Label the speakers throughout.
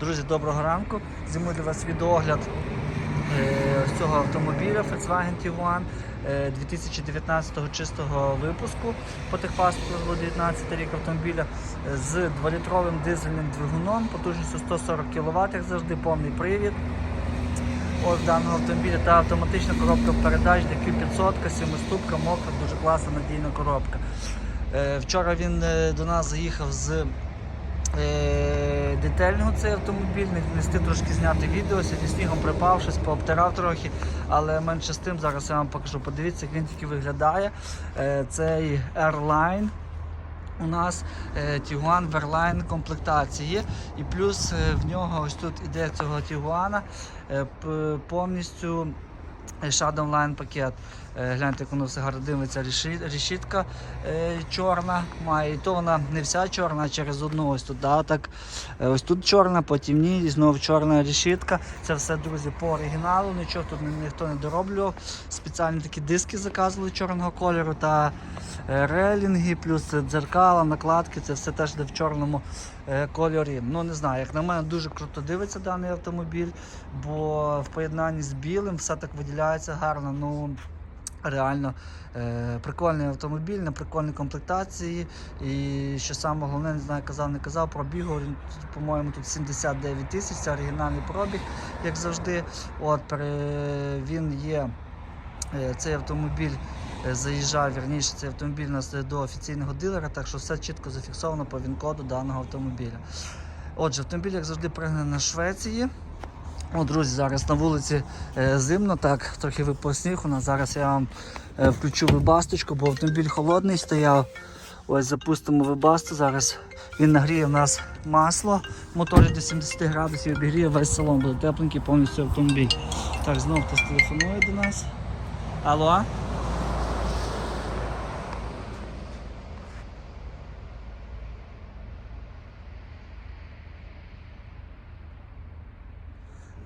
Speaker 1: Друзі, доброго ранку. Зніму для вас відеогляд е, цього автомобіля Volkswagen Tiguan е, 2019 чистого випуску по техпаспорту 19 рік автомобіля е, з 2-літровим дизельним двигуном, потужністю 140 кВт, як завжди повний привід. Ось даного автомобіля та автоматична коробка передач DQ500, 7-ступка, мокра, дуже класна надійна коробка. Е, Вчора він е, до нас заїхав з детельного цей автомобіль, не трошки зняти відео, сьогодні снігом припав, щось пообтирав трохи, але менше з тим зараз я вам покажу. Подивіться, як він тільки виглядає. Е, Цей Airline у нас е, Tiguan Verline комплектації. І плюс е, в нього ось тут іде цього е, повністю е, Shadow Line пакет. Е, Гляньте, як воно все гарно дивиться. Решітка е, чорна має. І то вона не вся чорна, а через одну ось тут. Да, так, Е, ось тут чорна, потім ні, і знову чорна решітка. Це все, друзі, по оригіналу. Нічого тут ніхто не дороблював. Спеціальні такі диски заказували чорного кольору та релінги, плюс дзеркала, накладки. Це все теж йде в чорному кольорі. Ну не знаю, як на мене дуже круто дивиться даний автомобіль, бо в поєднанні з білим все так виділяється гарно. Ну реально е, прикольний автомобіль на прикольній комплектації. І що саме головне, не знаю, казав, не казав, пробігу, по-моєму, тут 79 тисяч, це оригінальний пробіг, як завжди. От, він є. Е, Цей автомобіль е, заїжджав, вірніше, цей автомобіль нас до офіційного дилера, так що все чітко зафіксовано по він-коду даного автомобіля. Отже, автомобіль, як завжди, пригнаний на Швеції. О, друзі, зараз на вулиці е, зимно, так, трохи випав сніг у нас. Зараз я вам е, включу вибасточку, бо автомобіль холодний стояв. Ось запустимо вибасту. Зараз він нагріє в нас масло в моторі до 70 градусів, обігріє весь салон, буде тепленький повністю автомобіль. Так, знову хтось телефонує до нас. Алло?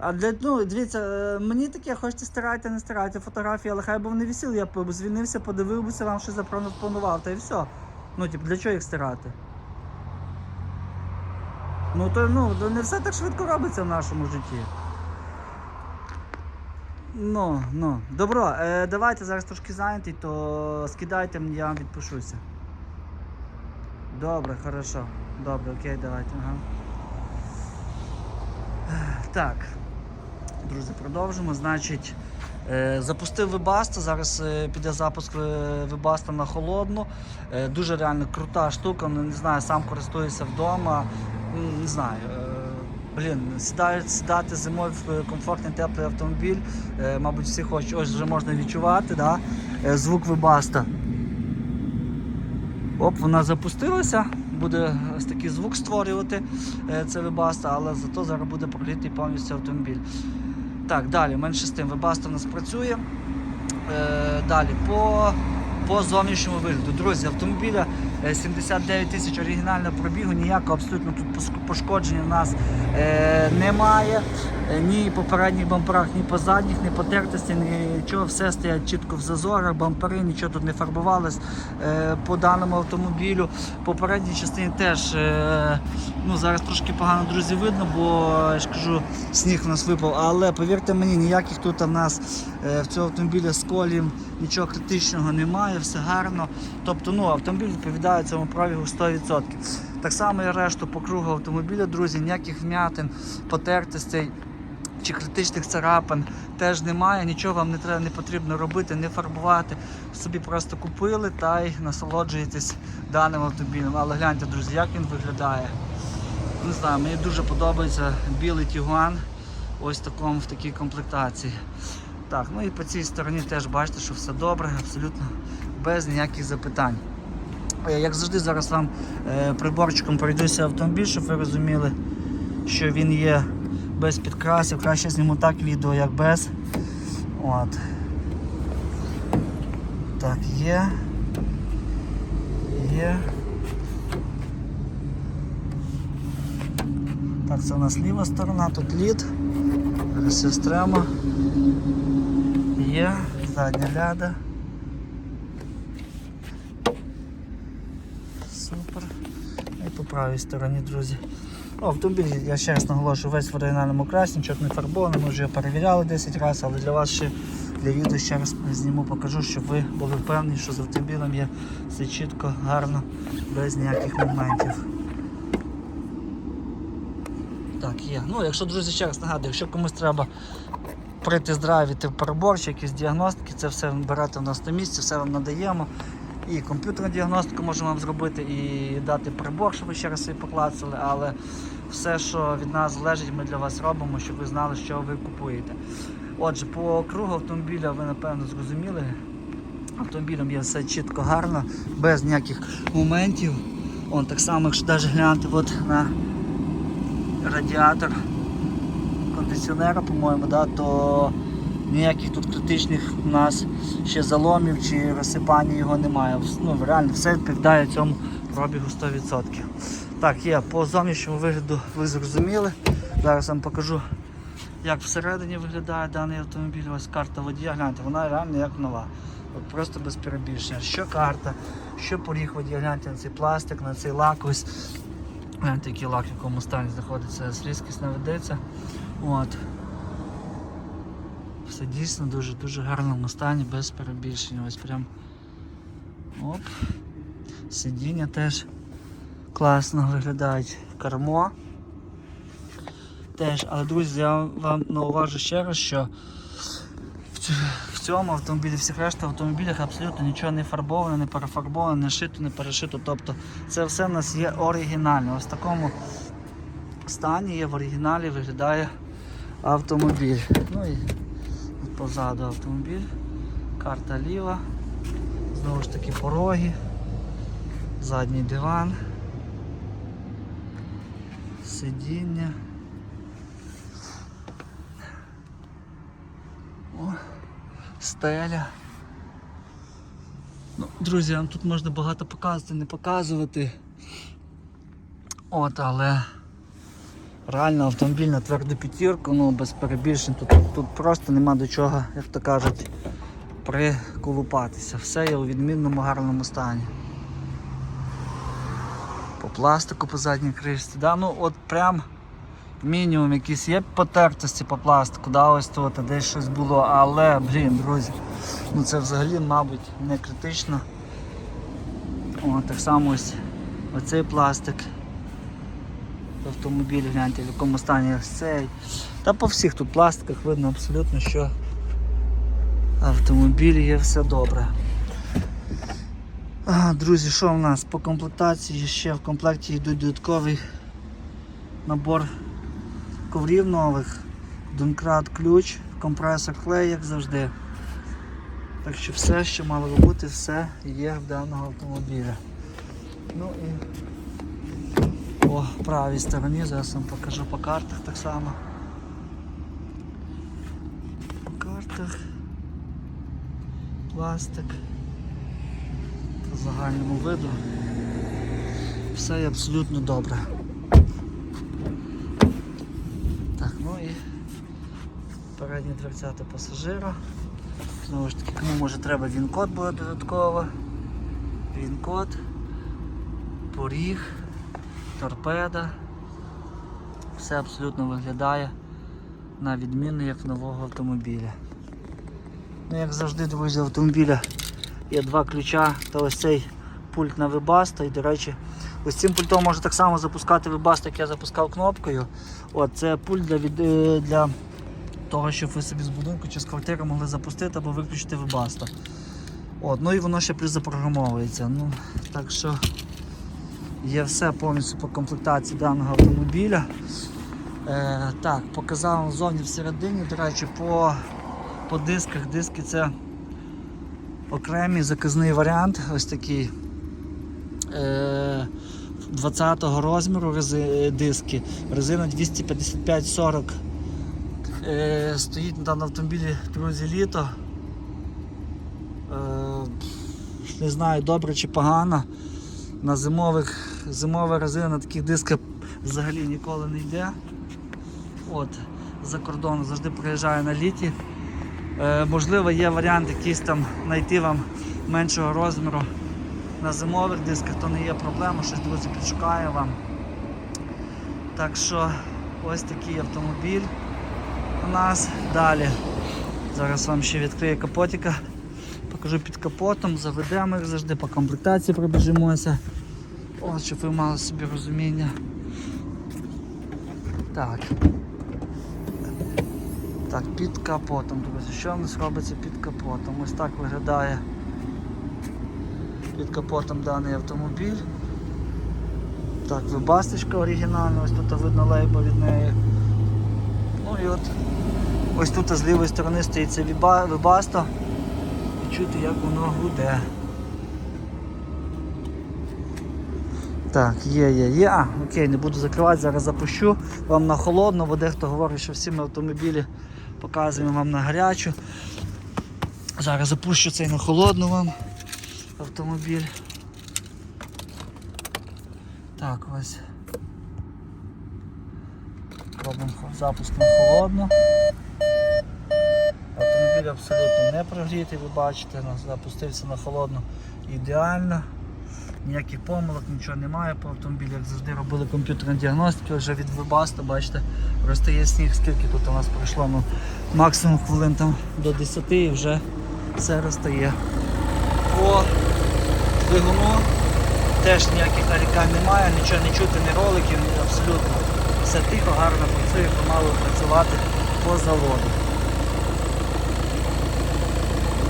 Speaker 1: А для ну дивіться, е, мені таке, хочете стирайте, не стирайте фотографії, але хай би вони висіли, я б звільнився, подивився, вам щось запропонував, та і все. Ну, типу, для чого їх стирати? Ну то ну, не все так швидко робиться в нашому житті. Ну, ну. Добро, е, давайте зараз трошки зайнятий, то скидайте мені, я вам відпишуся. Добре, хорошо. Добре, окей, давайте. Ага. Так. Друзі, продовжимо. Значить, е, запустив Вибаста. Зараз е, піде запуск е, Вибаста на холодну. Дуже реально крута штука. Ну, не знаю, сам користуюся вдома. Не знаю. Блін, сідають сідати зимою в комфортний теплий автомобіль. Мабуть, всі хочуть, ось вже можна відчувати, да? звук Вибаста. Оп, вона запустилася, буде ось такий звук створювати це Webasto, але зато зараз буде пролітий повністю автомобіль. Так, далі, менше з тим, вебаста у нас працює. Е, далі, по, по зовнішньому вигляду. Друзі, автомобіля 79 тисяч оригінального пробігу, ніякого абсолютно тут пошкодження в нас е, немає. Е, Ні по передніх бамперах, ні по задніх, ні по тертості, нічого, все стоять чітко в зазорах, бампери, нічого тут не фарбувалось е, по даному автомобілю. По передній частині теж е, ну, зараз трошки погано, друзі, видно, бо я ж кажу, сніг у нас випав. Але повірте мені, ніяких тут в нас е, в цього автомобіля сколів, нічого критичного немає, все гарно. Тобто ну, автомобіль відповідає цьому пробігу 100%. Так само і решту по кругу автомобіля, друзі, ніяких вмятин, потертостей чи критичних царапин теж немає, нічого вам не треба не потрібно робити, не фарбувати. Собі просто купили та й насолоджуєтесь даним автомобілем. Але гляньте, друзі, як він виглядає. Не знаю, мені дуже подобається білий Тігуан ось такому в такій комплектації. Так, ну і по цій стороні теж бачите, що все добре, абсолютно без ніяких запитань. Е, Як завжди, зараз вам е, приборчиком пройдуся автомобіль, щоб ви розуміли, що він є без підкрасів. Краще зніму так відео, як без. От. Так, є. Є. Так, це у нас ліва сторона, тут лід. Стремо. Є, задня ляда. Супер. І по правій стороні, друзі. Ну, автомобіль, я ще раз наголошую, весь в оригінальному красі, не фарбований, ми вже перевіряли 10 разів, але для вас ще для відео ще раз зніму, покажу, щоб ви були впевнені, що з автомобілем є все чітко, гарно, без ніяких моментів. Так, є. Ну, якщо, друзі, ще раз нагадую, якщо комусь треба прийти драйвити перебор, чи якісь діагностики, це все берете в нас на місці, все вам надаємо. І комп'ютерну діагностику можемо вам зробити, і дати прибор, щоб ви ще раз собі поклацали, але все, що від нас залежить, ми для вас робимо, щоб ви знали, що ви купуєте. Отже, по кругу автомобіля ви напевно зрозуміли. Автомобілем є все чітко гарно, без ніяких моментів. Он так само, якщо навіть глянути от на радіатор кондиціонера, по-моєму, да, то ніяких тут критичних у нас ще заломів чи розсипання його немає. Ну, реально все відповідає цьому пробігу 100%. Так, є, по зовнішньому вигляду ви зрозуміли. Зараз вам покажу, як всередині виглядає даний автомобіль. Ось карта водія, гляньте, вона реально як нова. От просто без перебільшення. Що карта, що поріг водія, гляньте на цей пластик, на цей лак. Ось гляньте, який лак, в якому стані знаходиться, слізкість не ведеться. От. Все дійсно дуже-дуже гарному стані, без перебільшення. Ось прям. Оп. Сидіння теж класно виглядають. Кермо. Теж, але друзі, я вам науважу ще раз, що в цьому автомобілі, всіх решта автомобілях абсолютно нічого не фарбовано, не перефарбовано, не шито, не перешито. Тобто це все в нас є оригінальне. Ось в такому стані є в оригіналі виглядає автомобіль. Ну і позаду автомобіль, карта ліва, знову ж таки пороги, задній диван, сидіння. О, стеля. Ну, друзі, вам тут можна багато показувати, не показувати. От, але реально автомобіль на тверду п'ятірку, ну без перебільшень, тут, тут просто нема до чого, як то кажуть, приколупатися. Все є у відмінному гарному стані. По пластику по задній кришці. Да? Ну от прям мінімум якісь є потертості по пластику, да, ось тут десь щось було, але, блін, друзі, ну це взагалі, мабуть, не критично. О, так само ось оцей пластик автомобіль, гляньте, в якому стані цей. Та по всіх тут пластиках видно абсолютно, що автомобіль є все добре. А, друзі, що в нас? По комплектації ще в комплекті йдуть додатковий набор коврів нових, Донкрат ключ, компресор клей, як завжди. Так що все, що мало бути, все є в даного автомобіля. Ну і по правій стороні, зараз вам покажу по картах так само. По картах пластик по загальному виду. Все є абсолютно добре. Так, ну і передні дверцята пасажира. Знову ж таки, кому може треба він-код буде додатково. Він-код, поріг торпеда. Все абсолютно виглядає на відмінно як нового автомобіля. Ну, як завжди, друзі, автомобіля є два ключа та ось цей пульт на Webasto. І, до речі, ось цим пультом можна так само запускати Webasto, як я запускав кнопкою. От, Це пульт для, від, е, для того, щоб ви собі з будинку чи з квартири могли запустити або виключити Webasto. От, ну і воно ще плюс запрограмовується. Ну, так що Є все повністю по комплектації даного автомобіля. Е, так, показав вам зовні всередині, до речі, по, по дисках. Диски це окремий заказний варіант, ось такий е, 20-го розміру рези, диски. Резина 255-40. Е, стоїть на даному автомобілі, друзі, літо. Е, не знаю, добре чи погано. На зимових зимова резина на таких дисках взагалі ніколи не йде. От, за кордону завжди приїжджаю на літі. Е, можливо, є варіант якийсь там знайти вам меншого розміру на зимових дисках, то не є проблема, щось друзі підшукаю вам. Так що ось такий автомобіль у нас. Далі. Зараз вам ще відкрию капотика. Покажу під капотом, заведемо їх завжди, по комплектації пробіжимося. Ось, щоб ви мали собі розуміння. Так. Так, під капотом, друзі. Що в нас робиться під капотом? Ось так виглядає під капотом даний автомобіль. Так, вибасточка оригінальна, ось тут видно лейбо від неї. Ну і от ось тут з лівої сторони стоїть це вибасто. І чути як воно гуде. Так, є, є, є. А, окей, не буду закривати, зараз запущу. Вам на холодну, бо дехто говорить, що всі ми автомобілі показуємо вам на гарячу. Зараз запущу цей на холодну вам автомобіль. Так, ось. Робимо запуск на холодну. Автомобіль абсолютно не прогрітий, ви бачите, запустився на холодну ідеально. Ніяких помилок, нічого немає по автомобілі, як завжди робили комп'ютерні діагностики, вже від Webasto, бачите, розтає сніг, скільки тут у нас пройшло, ну, максимум хвилин там до 10 і вже все розтає. По двигуну теж ніяких нарікань немає, нічого не чути, ні роликів, абсолютно. Все тихо, гарно працює, помало працювати по заводу.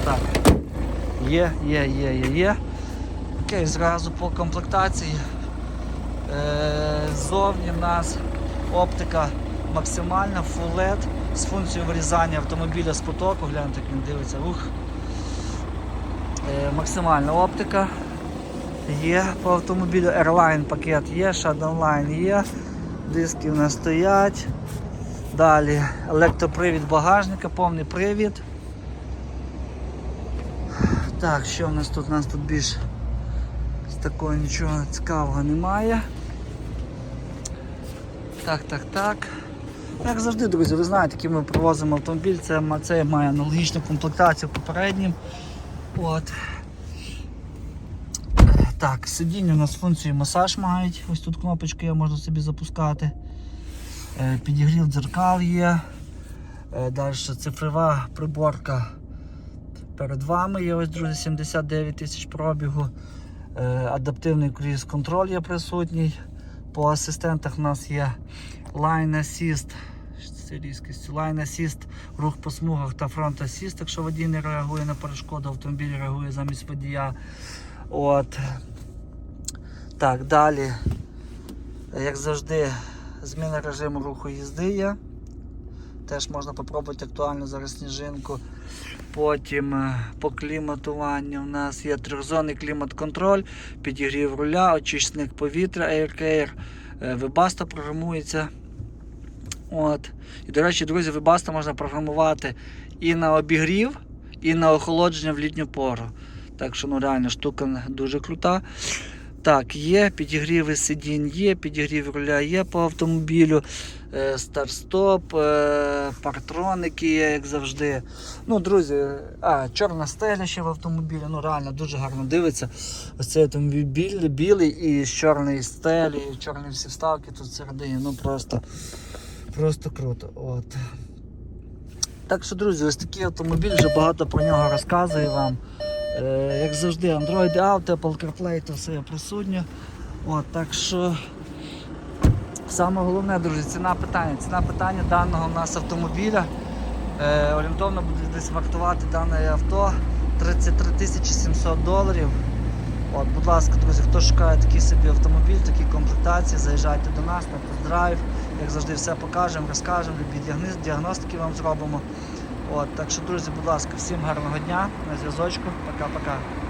Speaker 1: Так. Є, є, є, є, є. Окей, зразу по комплектації. Е, ззовні в нас оптика максимальна, Full LED з функцією вирізання автомобіля з потоку. Гляньте, як він дивиться. Ух. Е, максимальна оптика є по автомобілю. Airline пакет є, Shadow Line є, диски в нас стоять. Далі електропривід багажника, повний привід. Так, що в нас тут? У нас тут більш з такого нічого цікавого немає. Так, так, так. Як завжди, друзі, ви знаєте, який ми привозимо автомобіль, це, це має аналогічну комплектацію попереднім. От. Так, сидіння у нас функцію масаж мають. Ось тут кнопочки є, можна собі запускати. Е, Підігрів дзеркал є. Е, Далі цифрова приборка перед вами є ось, друзі, 79 тисяч пробігу. Е, Адаптивний круїз контроль є присутній. По асистентах у нас є Line Assist, різкістю, Line Assist, рух по смугах та Front Assist, якщо водій не реагує на перешкоду, автомобіль реагує замість водія. От. Так, далі, як завжди, зміна режиму руху їзди є. Теж можна попробувати актуальну зараз сніжинку. Потім е, по кліматуванню у нас є трьохзонний клімат-контроль, підігрів руля, очисник повітря, AirCare, е, Webasto програмується. От. І, до речі, друзі, Webasto можна програмувати і на обігрів, і на охолодження в літню пору. Так що ну, реально штука дуже крута. Так, є, підігріви сидінь є, підігрів руля є по автомобілю, е, старт-стоп, е, партроники є, як завжди. Ну, друзі, а, чорна стеля ще в автомобілі, ну реально дуже гарно дивиться. Ось цей автомобіль білий, і з чорної стелі, і чорні всі вставки тут всередині. Ну просто, просто круто. От. Так що, друзі, ось такий автомобіль, вже багато про нього розказую вам. Е, як завжди, Android Auto, Apple CarPlay, то все присутнє. От, так що саме головне, друзі, ціна питання. Ціна питання даного у нас автомобіля. Е, орієнтовно буде десь вартувати дане авто 33 700 доларів. От, будь ласка, друзі, хто шукає такий собі автомобіль, такі комплектації, заїжджайте до нас на тест-драйв. Як завжди, все покажемо, розкажемо, любі діагностики вам зробимо. От, так що, друзі, будь ласка, всім гарного дня, на зв'язочку. Пока-пока.